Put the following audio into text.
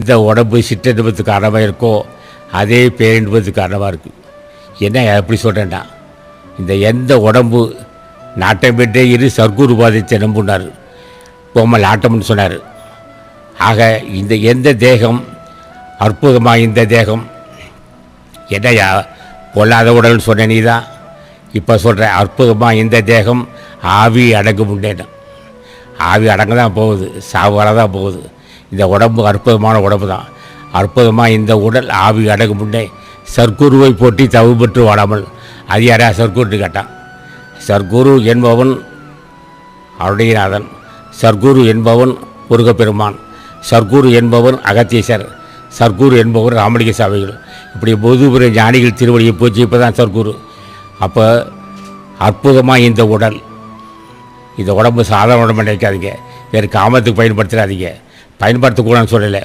இந்த உடம்பு சிற்றின்பத்துக்கு காரணமாக இருக்கோ அதே பேரின்பத்துக்கு காரணமாக இருக்குது என்ன எப்படி சொல்கிறேன்னா இந்த எந்த உடம்பு நாட்டம் பெற்றே இரு சர்க்குரு பாதித்த நம்புனார். பொம்மல் ஆட்டம்னு சொன்னார். ஆக இந்த எந்த தேகம் அற்புதமாக இந்த தேகம் என்னையா பொல்லாத உடல்னு சொன்ன நீ தான் இப்போ சொல்கிற அற்புதமாக இந்த தேகம் ஆவி அடங்கும் முன்னேனம் ஆவி அடங்க தான் போகுது சாவு வர தான் போகுது. இந்த உடம்பு அற்புதமான உடம்பு தான் அற்புதமாக இந்த உடல் ஆவி அடங்கும் முன்னே சர்க்குருவை போட்டி தவு பெற்று வாழாமல் அது யாரா? சர்க்குருன்னு கேட்டான். சர்க்குரு என்பவன் அருடையநாதன் சர்க்குரு என்பவன் முருகப்பெருமான். சர்க்குரு என்பவன் அகத்தீசர் சர்க்குரு என்பவர் ராமலிங்க சாமிகள். இப்படி பொதுபுற ஞானிகள் திருவடியை பூச்சி இப்போ தான் சர்க்குரு. அப்போ அற்புதமாக இந்த உடல். இந்த உடம்பு சாதாரண உடம்பு நினைக்காதீங்க. வேறு காமத்துக்கு பயன்படுத்துறாதீங்க பயன்படுத்தக்கூடாதுன்னு சொல்லலை.